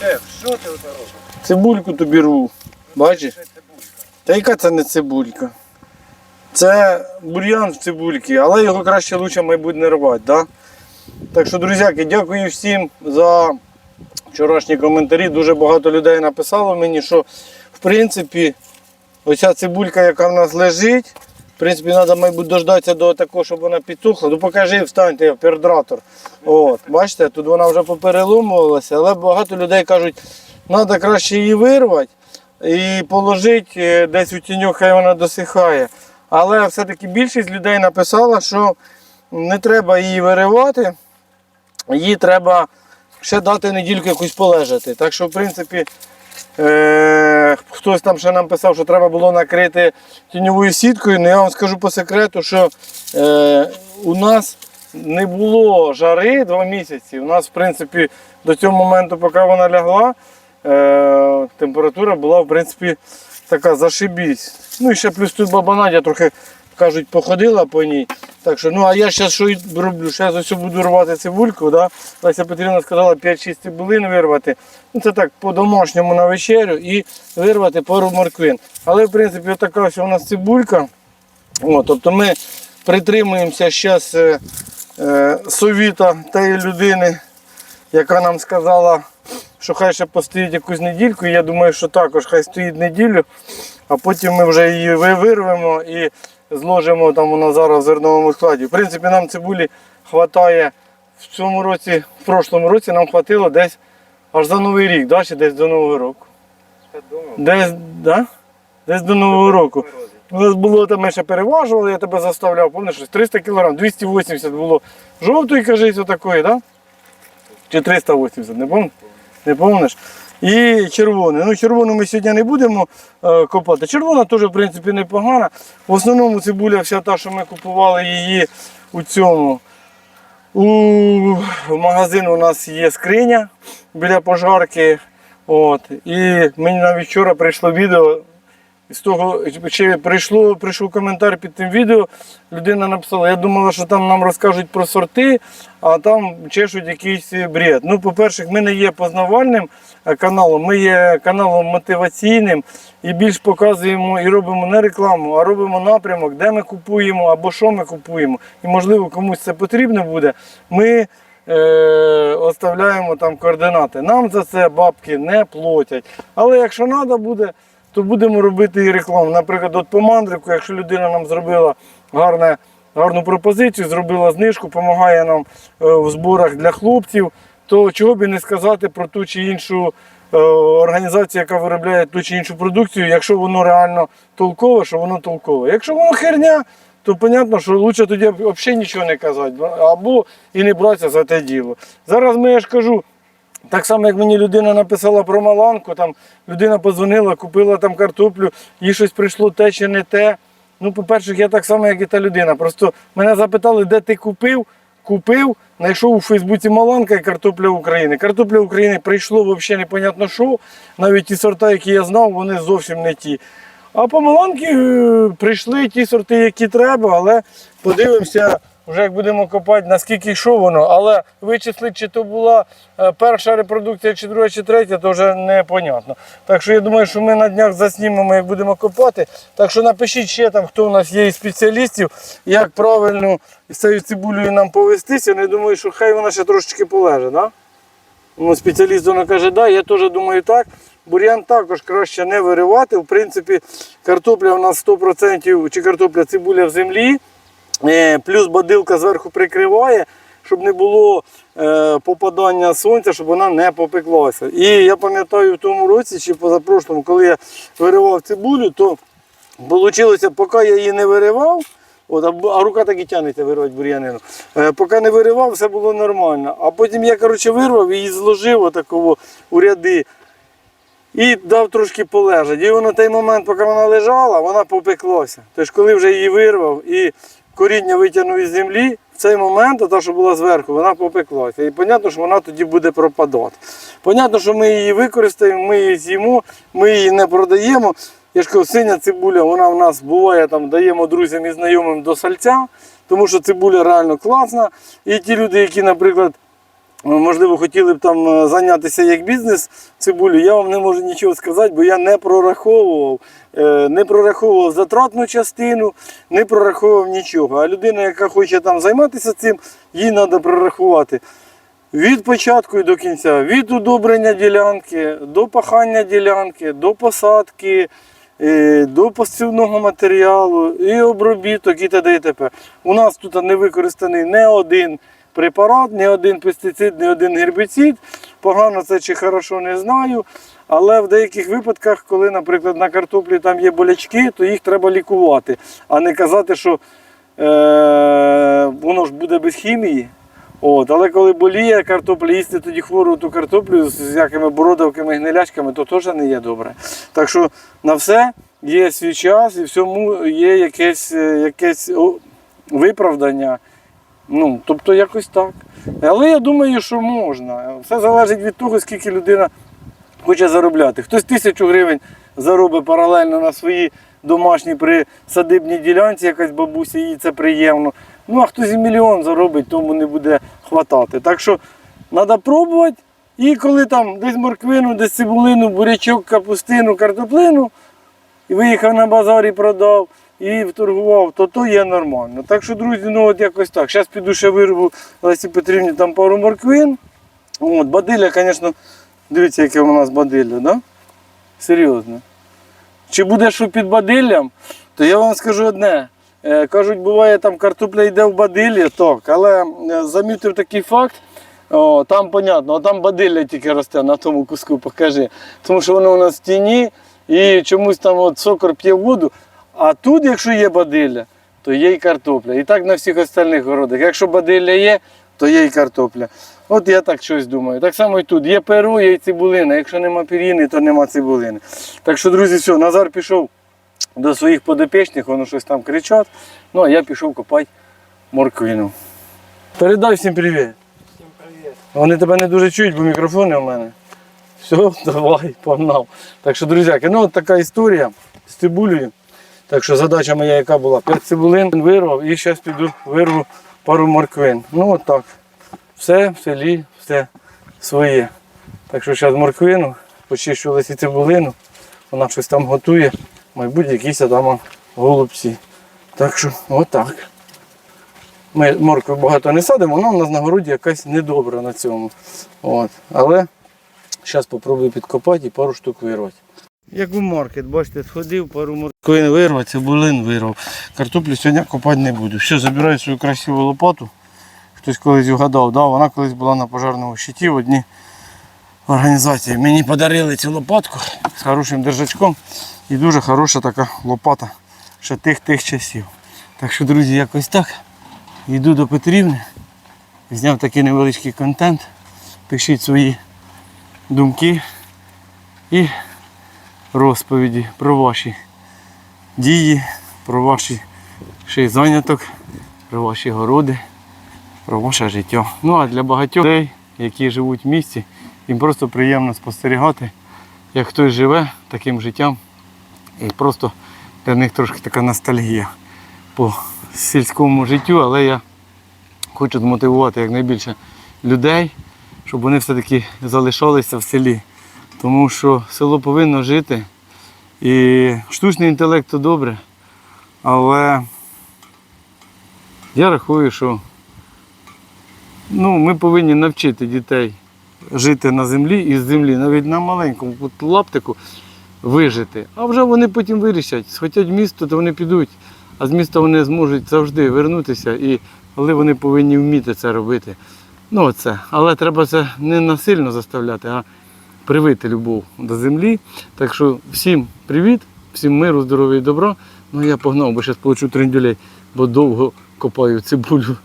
Шеф, що ти оце робиш? Цибульку тобі рву. Бачиш? Це цибулька. Та яка це не цибулька? Це бур'ян в цибульці, але його краще лучше, мабуть, не рвати. Да? Так що, друзяки, дякую всім за вчорашні коментарі. Дуже багато людей написало мені, що в принципі оця цибулька, яка в нас лежить, в принципі, треба, мабуть, дождатися до такого, щоб вона підсохла. Ну покажи, встаньте, пердратор. От, бачите, тут вона вже попереломувалася, але багато людей кажуть, треба краще її вирвати і положити е, десь у тіньок, хай вона досихає. Але все-таки більшість людей написала, що не треба її виривати, її треба ще дати недільку якусь полежати. Так що, в принципі, е- хтось там ще нам писав, що треба було накрити тіньовою сіткою. Ну я вам скажу по секрету, що е- у нас не було жари два місяці. У нас, в принципі, до цього моменту, поки вона лягла, е- температура була, в принципі, така зашибісь. Ну і ще плюс тут баба Надя трохи, кажуть, походила по ній. Так що, ну а я зараз що роблю? Зараз ось буду рвати цибульку. Да? Леся Петрівна сказала 5-6 цибулин вирвати. Ну це так по-домашньому на вечерю і вирвати пару морквин. Але в принципі така ось у нас цибулька. О, тобто ми притримуємося зараз е, е, совіта тієї людини, яка нам сказала, що хай ще постоїть якусь недільку. І я думаю, що також хай стоїть неділю, а потім ми вже її вирвемо і зложимо там вона зараз в зерновому складі. В принципі, нам цибулі вистачає в цьому році, в прошлому році нам хватило десь аж за Новий рік, да, чи десь до Нового року. Десь, да? десь до Нового року. У нас було там ми ще переважували, я тебе заставляв, пам'ятаєш, 300 кг, 280 було жовтої, кажись, отакої, да? Чи 380, не пам'ятаєш? Не пам'ятаєш? І червоний. Ну, червону ми сьогодні не будемо е, копати. Червона теж, в принципі, непогана. В основному цибуля вся та, що ми купували її у цьому. У магазин у нас є скриня біля пожарки. От. І мені навіть вчора прийшло відео. З того чи прийшло, прийшов коментар під тим відео, людина написала, я думала, що там нам розкажуть про сорти, а там чешуть якийсь бред. Ну, по-перше, ми не є познавальним е, каналом, ми є каналом мотиваційним і більш показуємо і робимо не рекламу, а робимо напрямок, де ми купуємо або що ми купуємо. І можливо комусь це потрібно буде. Ми е, оставляємо там координати. Нам за це бабки не платять. Але якщо треба буде, то будемо робити і рекламу. Наприклад, от по мандрику, якщо людина нам зробила гарне, гарну пропозицію, зробила знижку, допомагає нам е, в зборах для хлопців, то чого б і не сказати про ту чи іншу е, організацію, яка виробляє ту чи іншу продукцію, якщо воно реально толкове, що воно толкове. Якщо воно херня, то зрозуміло, що краще тоді взагалі нічого не казати, або і не братися за те діло. Зараз ми я ж кажу. Так само, як мені людина написала про маланку, там людина подзвонила, купила там картоплю, їй щось прийшло те чи не те. Ну, по-перше, я так само, як і та людина. Просто мене запитали, де ти купив, купив, знайшов у Фейсбуці Маланка і картопля України. Картопля України прийшло взагалі непонятно що. Навіть ті сорта, які я знав, вони зовсім не ті. А по Маланки е, прийшли ті сорти, які треба, але подивимося, вже як будемо копати, наскільки що воно. Але вичислити, чи то була е, перша репродукція, чи друга, чи третя, то вже непонятно. Так що я думаю, що ми на днях заснімемо, як будемо копати. Так що напишіть ще там, хто у нас є із спеціалістів, як правильно з цією цибулею нам повестися. Ну, Я думаю, що хай вона ще трошечки полеже. Да? Ну, спеціаліст вона каже, да, я теж думаю так. Бур'ян також краще не виривати. В принципі, картопля у нас 100% чи картопля цибуля в землі. Е, Плюс бадилка зверху прикриває, щоб не було е, попадання сонця, щоб вона не попеклася. І я пам'ятаю в тому році чи позапрошлому, коли я виривав цибулю, то вийшло, поки я її не виривав, От, а, рука так і тягнеться вирвати бур'янину. Е, поки не виривав, все було нормально. А потім я коротше, вирвав і зложив отаково у ряди і дав трошки полежати. І воно той момент, поки вона лежала, вона попеклася. Тож, коли вже її вирвав і коріння витягнув із землі, в цей момент, та, що була зверху, вона попеклася. І зрозуміло, що вона тоді буде пропадати. Понятно, що ми її використаємо, ми її з'їмо, ми її не продаємо. Я ж кажу, синя цибуля, вона в нас буває, там даємо друзям і знайомим до сальця, тому що цибуля реально класна. І ті люди, які, наприклад, можливо, хотіли б там е, зайнятися як бізнес цибулю, я вам не можу нічого сказати, бо я не прораховував, е, не прораховував затратну частину, не прораховував нічого. А людина, яка хоче там займатися цим, їй треба прорахувати. Від початку і до кінця, від удобрення ділянки, до пахання ділянки, до посадки, е, до посівного матеріалу, і обробіток, і т.д. і т.п. У нас тут не використаний не один препарат, не один пестицид, не один гербіцид. Погано це чи хорошо не знаю. Але в деяких випадках, коли, наприклад, на картоплі там є болячки, то їх треба лікувати, а не казати, що е, воно ж буде без хімії. От, але коли боліє картопля, їсти тоді хвору ту картоплю з якими бородавками, гнилячками, то теж не є добре. Так що на все є свій час і всьому є якесь, е, якесь виправдання. Ну, тобто якось так. Але я думаю, що можна. Все залежить від того, скільки людина хоче заробляти. Хтось тисячу гривень заробить паралельно на свої домашні при садибній ділянці, якась бабуся, їй це приємно. Ну, а хтось і мільйон заробить, тому не буде хватати. Так що треба пробувати. І коли там десь морквину, десь цибулину, бурячок, капустину, картоплину, і виїхав на базар і продав, і вторгував, то то є нормально. Так що, друзі, ну от якось так. Зараз піду ще вирву Лесі Петрівні там пару морквин. От, бадилля, звісно, дивіться, яке у нас бадилля, да? Серйозно. Чи буде що під бадиллям, то я вам скажу одне. Е, Кажуть, буває там картопля йде в бадиллі, так, але е, замітив такий факт. О, там понятно, а там бадилля тільки росте на тому куску, покажи. Тому що воно у нас в тіні і чомусь там от сокор п'є воду. А тут, якщо є бадилля, то є і картопля. І так на всіх остальних городах. Якщо бадилля є, то є і картопля. От я так щось думаю. Так само і тут. Є перу, є і цибулина. Якщо нема пір'їни, то нема цибулини. Так що, друзі, все, Назар пішов до своїх подопічних, воно щось там кричать. Ну, а я пішов копати морквину. Передай всім привіт. Всім привіт. Вони тебе не дуже чують, бо мікрофони у мене. Все, давай, погнав. Так що, друзяки, ну от така історія з цибулею. Так що задача моя яка була? 5 цибулин вирвав і зараз піду вирву пару морквин. Ну от так. Все в селі, все своє. Так що зараз морквину, почищу лисі цибулину, вона щось там готує, мабуть, якісь там голубці. Так що отак. Ми моркви багато не садимо, вона у нас на городі якась недобра на цьому. От. Але зараз спробую підкопати і пару штук вирвати. Як у маркет, бачите, сходив, пару морквин вирвав, цибулин вирвав. Картоплю сьогодні копати не буду. Все, забираю свою красиву лопату. Хтось колись вгадав, да? вона колись була на пожарному щиті в одній організації. Мені подарили цю лопатку з хорошим держачком і дуже хороша така лопата ще тих тих часів. Так що, друзі, якось так. Йду до Петрівни, зняв такий невеличкий контент. Пишіть свої думки і розповіді про ваші дії, про ваші ще й зайняток, про ваші городи, про ваше життя. Ну а для багатьох людей, які живуть в місті, їм просто приємно спостерігати, як хтось живе таким життям. І просто для них трошки така ностальгія по сільському життю, але я хочу змотивувати якнайбільше людей, щоб вони все-таки залишалися в селі. Тому що село повинно жити. І штучний інтелект то добре, але я рахую, що ну, ми повинні навчити дітей жити на землі і з землі, навіть на маленькому лаптику вижити. А вже вони потім вирішать, схотять місто, то вони підуть, а з міста вони зможуть завжди вернутися, і, але вони повинні вміти це робити. Ну оце. Але треба це не насильно заставляти, а привити любов до землі. Так що всім привіт, всім миру, здоров'я і добра. Ну я погнав, бо зараз получу трендюлей, бо довго копаю цибулю